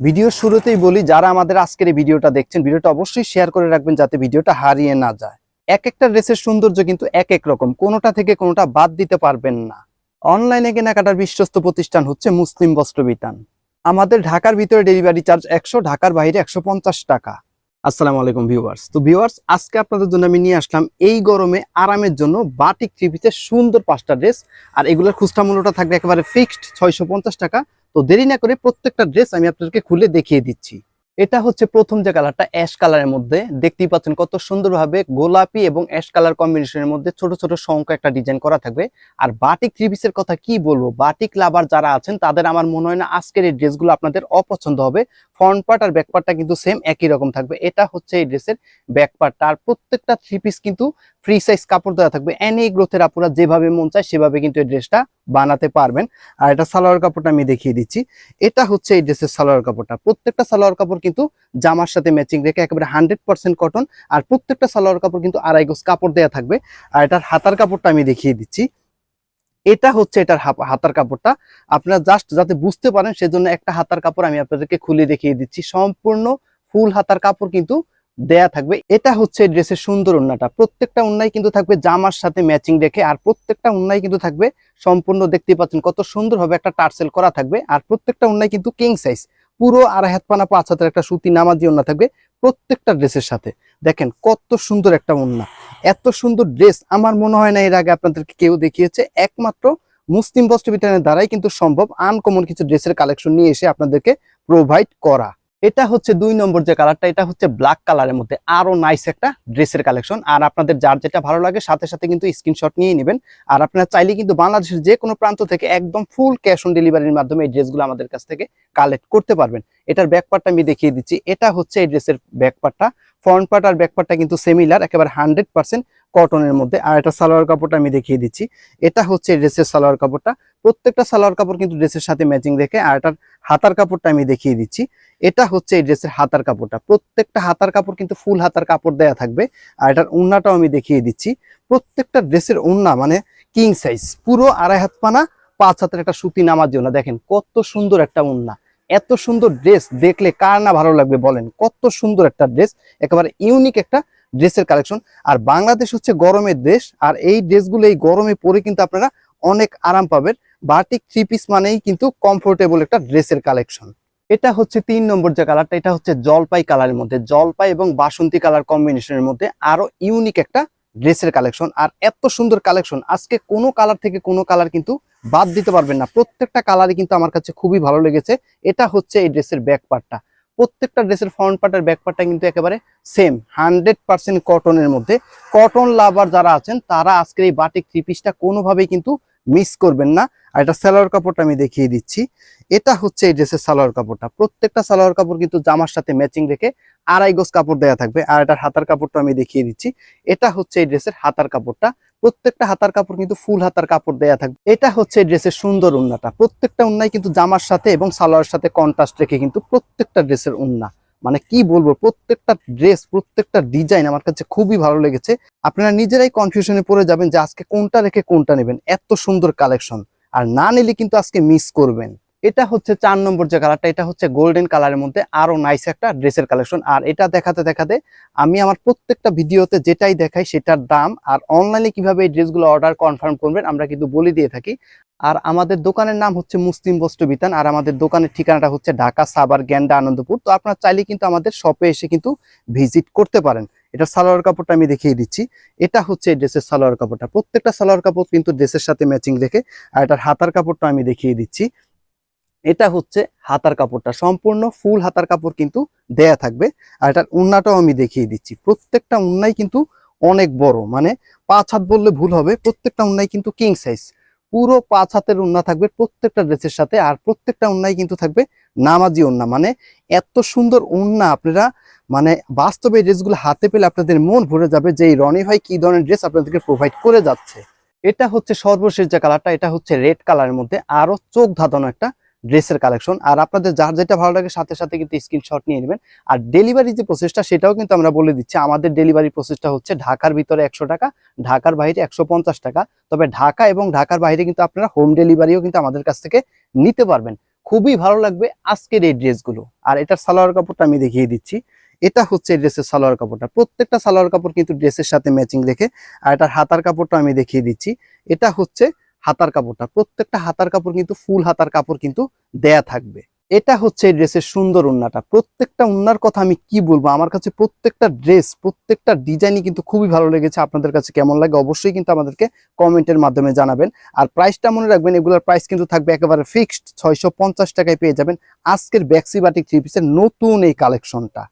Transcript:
ভিডিওর শুরুতেই বলি, যারা আমাদের আজকের এই ভিডিওটা দেখছেন, ভিডিওটা অবশ্যই শেয়ার করে রাখবেন যাতে ভিডিওটা হারিয়ে না যায়। এক একটা ড্রেসের সৌন্দর্য কিন্তু এক এক রকম, কোনোটা থেকে কোনোটা বাদ দিতে পারবেন না। অনলাইনে কেনাকাটার বিশ্বস্ত প্রতিষ্ঠান হচ্ছে মুসলিম বস্ত্রবিতান আমাদের ঢাকার ভিতরে ডেলিভারি চার্জ একশো, ঢাকার বাইরে একশো পঞ্চাশ টাকা। আসসালামু আলাইকুম ভিউয়ার্স তো ভিউয়ার্স আজকে আপনাদের জন্য আমি নিয়ে আসলাম এই গরমে আরামের জন্য বাটিক থ্রি সুন্দর পাঁচটা ড্রেস আর এগুলোর খুচরা মূল্যটা থাকবে একেবারে ফিক্সড ছয়শো পঞ্চাশ টাকা। তো দেরি না করে প্রত্যেকটা ড্রেস আমি আপনাদেরকে খুলে দেখিয়ে দিচ্ছি। এটা হচ্ছে প্রথম যে কালারটা অ্যাশ কালারের মধ্যে। দেখতেই পাচ্ছেন কত সুন্দরভাবে গোলাপি এবং অ্যাশ কালার কম্বিনেশনের মধ্যে ছোট ছোট শঙ্কা একটা ডিজাইন করা থাকবে। আর বাটিক থ্রি পিসের কথা কি বলব? বাটিক লাভার যারা আছেন, তাদের আমার মনে হয় না আজকের এই ড্রেসগুলো আপনাদের অপছন্দ হবে। ফ্রন্ট পার্ট আর ব্যাক পার্টটা কিন্তু সেম একই রকম থাকবে। এটা হচ্ছে এই ড্রেসের ব্যাক পার্টটা আর প্রত্যেকটা থ্রি পিস কিন্তু ফ্রি সাইজ কাপড় দেওয়া থাকবে। এনি গ্রোথের আপনারা যেভাবে মন চায় সেভাবে কিন্তু এই ড্রেসটা বানাতে পারবেন। আর এটা সালোয়ার কাপড়টা আমি দেখিয়ে দিচ্ছি। এটা হচ্ছে এই ড্রেসের সালোয়ার কাপড়টা। প্রত্যেকটা সালোয়ার কাপড় কিন্তু জামার সাথে ম্যাচিং রেখে একেবারে হান্ড্রেড পার্সেন্ট কটন আর প্রত্যেকটা সালোয়ার কাপড় কিন্তু আড়াই গোজ কাপড় দেওয়া থাকবে। আর এটার হাতার কাপড়টা আমি দেখিয়ে দিচ্ছি। এটা হচ্ছে এটার হাতার কাপড়টা। আপনারা জাস্ট যাতে বুঝতে পারেন, সেজন্য একটা হাতার কাপড় আমি আপনাদেরকে খুলে দেখিয়ে দিচ্ছি। সম্পূর্ণ ফুল হাতার কাপড় কিন্তু দেয়া থাকবে। এটা হচ্ছে ড্রেসের সুন্দর উন্নাটা প্রত্যেকটা উন্নাই কিন্তু থাকবে জামার সাথে ম্যাচিং রেখে, আর প্রত্যেকটা উন্নাই কিন্তু থাকবে সম্পূর্ণ দেখতে পাচ্ছেন কত সুন্দরভাবে একটা টার্সেল করা থাকবে। আর প্রত্যেকটা উন্নাই কিন্তু কিং সাইজ পুরো আর হাত পানা পাঁচ হাতের একটা সুতি নামাজি উন্না থাকবে। প্রত্যেকটা ড্রেসের সাথে। দেখেন কত সুন্দর একটা উন্না এত সুন্দর ড্রেস, আমার মনে হয় না এর আগে আপনাদেরকে কেউ দেখিয়েছে। একমাত্র মুসলিম বস্ত্র বস্ত্রবিতানের দ্বারাই কিন্তু সম্ভব আনকমন কিছু ড্রেসের কালেকশন নিয়ে এসে আপনাদেরকে প্রোভাইড করা। এটা হচ্ছে দুই নম্বর যে কালারটা এটা হচ্ছে ব্ল্যাক কালারের মধ্যে। আরও নাইস একটা ড্রেসের কালেকশন আর আপনাদের যার যেটা ভালো লাগে, সাথে সাথে কিন্তু স্ক্রিনশট নিয়ে নেবেন। আর আপনারা চাইলে কিন্তু বাংলাদেশের যে কোনো প্রান্ত থেকে একদম ফুল ক্যাশ অন ডেলিভারির মাধ্যমে এই ড্রেসগুলো আমাদের কাছ থেকে কালেক্ট করতে পারবেন। এটার ব্যাকপার্টটা আমি দেখিয়ে দিচ্ছি। এটা হচ্ছে এই ড্রেসের ব্যাকপার্টটা ফ্রন্ট পার্ট আর ব্যাকপার্টটা কিন্তু সেমিলার একেবারে হান্ড্রেড পার্সেন্ট কটনের মধ্যে। আর এটা সালোয়ার কাপড়টা আমি দেখিয়ে দিচ্ছি। এটা হচ্ছে এই ড্রেসের সালোয়ার কাপড়টা। প্রত্যেকটা সালোয়ার কাপড় কিন্তু ড্রেসের সাথে ম্যাচিং রেখে, আর এটার হাতার কাপড়টা আমি দেখিয়ে দিচ্ছি। এটা হচ্ছে এই ড্রেসের হাতার কাপড়টা। প্রত্যেকটা হাতার কাপড় কিন্তু ফুল হাতার কাপড় দেয়া থাকবে, আর এটার উন্নাটাও আমি দেখিয়ে দিচ্ছি। প্রত্যেকটা ড্রেসের উন্না মানে কিং সাইজ পুরো আড়াই হাত পানা, পাঁচ হাতের একটা সুতি নামার জন্য দেখেন কত সুন্দর একটা উন্না এত সুন্দর ড্রেস দেখলে কার না ভালো লাগবে বলেন? কত সুন্দর একটা ড্রেস, একেবারে ইউনিক একটা ড্রেসের কালেকশন। আর বাংলাদেশ হচ্ছে গরমের দেশ, আর এই ড্রেসগুলো এই গরমে পরে কিন্তু আপনারা অনেক আরাম পাবেন। বাটিক থ্রি পিস মানেই কিন্তু কমফোর্টেবল একটা ড্রেসের কালেকশন এটা হচ্ছে তিন নম্বর যে কালারটা এটা হচ্ছে জলপাই কালারের মধ্যে। জলপাই এবং বাসন্তী কালার কম্বিনেশনের মধ্যে আরও ইউনিক একটা ড্রেসের কালেকশন আর এত সুন্দর কালেকশন আজকে কোনো কালার থেকে কোনো কালার কিন্তু বাদ দিতে পারবেন না। প্রত্যেকটা কালারই কিন্তু আমার কাছে খুবই ভালো লেগেছে। এটা হচ্ছে এই ড্রেসের ব্যাক পার্টটা প্রত্যেকটা ড্রেসের ফ্রন্ট পার্ট আর ব্যাক পার্টটা কিন্তু একেবারে সেম হান্ড্রেড পার্সেন্ট কটনের মধ্যে। কটন লাভার যারা আছেন, তারা আজকের এই বাটিক থ্রি পিসটা কোনোভাবেই কিন্তু মিস করবেন না। আর এটা সালোয়ার কাপড়টা আমি দেখিয়ে দিচ্ছি। এটা হচ্ছে এই ড্রেসের সালোয়ার কাপড়টা। প্রত্যেকটা সালোয়ার কাপড় কিন্তু জামার সাথে ম্যাচিং রেখে আড়াই গোজ কাপড় দেওয়া থাকবে। আর এটার হাতার কাপড়টা আমি দেখিয়ে দিচ্ছি। এটা হচ্ছে এই ড্রেসের হাতার কাপড়টা। প্রত্যেকটা হাতার কাপড় কিন্তু ফুল হাতার কাপড় দেয়া থাকবে। এটা হচ্ছে এই ড্রেসের সুন্দর উন্নাটা। প্রত্যেকটা উন্নাই কিন্তু জামার সাথে এবং সালোয়ার সাথে কন্ট্রাস্ট রেখে কিন্তু প্রত্যেকটা ড্রেসের উন্না। মানে কি বলব, প্রত্যেকটা ড্রেস প্রত্যেকটা ডিজাইন আমার কাছে খুবই ভালো লেগেছে। আপনারা নিজেরাই কনফিউশনে পড়ে যাবেন যে আজকে কোনটা রেখে কোনটা নেবেন। এত সুন্দর কালেকশন আর না নিলে কিন্তু আজকে মিস করবেন। এটা হচ্ছে চার নম্বর যে কালারটা এটা হচ্ছে গোল্ডেন কালারের মধ্যে আরও নাইস একটা ড্রেসের কালেকশন আর এটা দেখাতে দেখাতে আমি আমার প্রত্যেকটা ভিডিওতে যেটাই দেখাই সেটার দাম, আর অনলাইনে কীভাবে এই ড্রেসগুলো অর্ডার কনফার্ম করবেন আমরা কিন্তু বলে দিয়ে থাকি। আর আমাদের দোকানের নাম হচ্ছে মুসলিম বস্ত্র বিতান, আর আমাদের দোকানের ঠিকানাটা হচ্ছে ঢাকা সাবার গ্যান্ডা আনন্দপুর। তো আপনারা চাইলে কিন্তু আমাদের শপে এসে কিন্তু ভিজিট করতে পারেন। এটা সালোয়ার কাপড়টা আমি দেখিয়ে দিচ্ছি। এটা হচ্ছে ড্রেসের সালোয়ার কাপড়টা। প্রত্যেকটা সালোয়ার কাপড় কিন্তু ড্রেসের সাথে ম্যাচিং রেখে আর এটার হাতার কাপড়টা আমি দেখিয়ে দিচ্ছি। এটা হচ্ছে হাতার কাপড়টা। সম্পূর্ণ ফুল হাতার কাপড় কিন্তু দেয়া থাকবে। আর এটার উন্নাটাও আমি দেখিয়ে দিচ্ছি। প্রত্যেকটা উন্নাই কিন্তু অনেক বড়। মানে পাঁচ হাত বললে ভুল হবে। প্রত্যেকটা উন্নাই কিন্তু কিং সাইজ পুরো পাঁচ হাতের উন্না থাকবে প্রত্যেকটা ড্রেসের সাথে আর প্রত্যেকটা উন্নাই কিন্তু থাকবে নামাজি উন্না। মানে এত সুন্দর উন্না আপনারা মানে বাস্তবে ড্রেসগুলো হাতে পেলে আপনাদের মন ভরে যাবে যে এই রনি ভাই কি ধরনের ড্রেস আপনাদেরকে প্রোভাইড করে যাচ্ছে। এটা হচ্ছে সর্বশেষ যে কালারটা এটা হচ্ছে রেড কালারের মধ্যে আরও চোখ ধাঁধানো একটা ড্রেসের কালেকশন। আর আপনাদের যার যেটা ভালো লাগে সাথে সাথে কিন্তু স্ক্রিনশট নিয়ে নেবেন। আর ডেলিভারি যে প্রসেসটা সেটাও কিন্তু আমরা বলে দিচ্ছি। আমাদের ডেলিভারি প্রসেসটা হচ্ছে ঢাকার ভিতরে একশো টাকা, ঢাকার বাইরে একশো পঞ্চাশ টাকা। তবে ঢাকা এবং ঢাকার বাইরে কিন্তু আপনারা হোম ডেলিভারিও কিন্তু আমাদের কাছ থেকে নিতে পারবেন। খুবই ভালো লাগবে আজকের এই ড্রেসগুলো। আর এটার সালোয়ার কাপড়টা আমি দেখিয়ে দিচ্ছি। এটা হচ্ছে ড্রেসের সালোয়ার কাপড়টা। প্রত্যেকটা সালোয়ার কাপড় কিন্তু ড্রেসের সাথে ম্যাচিং রেখে আর এটার হাতার কাপড়টা আমি দেখিয়ে দিচ্ছি। এটা হচ্ছে হাতার কাপড়টা। প্রত্যেকটা হাতার কাপড় কিন্তু ফুল হাতার কাপড় কিন্তু দেয়া থাকবে। এটা হচ্ছে এই ড্রেসের সুন্দর উন্নাটা। প্রত্যেকটা উন্নার কথা আমি কি বলব? আমার কাছে প্রত্যেকটা ড্রেস, প্রত্যেকটা ডিজাইনই কিন্তু খুবই ভালো লেগেছে। আপনাদের কাছে কেমন লাগে অবশ্যই কিন্তু আমাদেরকে কমেন্টের মাধ্যমে জানাবেন। আর প্রাইসটা মনে রাখবেন, এগুলোর প্রাইস কিন্তু থাকবে একেবারে ফিক্সড ছয়শো পঞ্চাশ টাকায় পেয়ে যাবেন আজকের ব্যাক্সি বাটিক থ্রি পিসের নতুন এই কালেকশনটা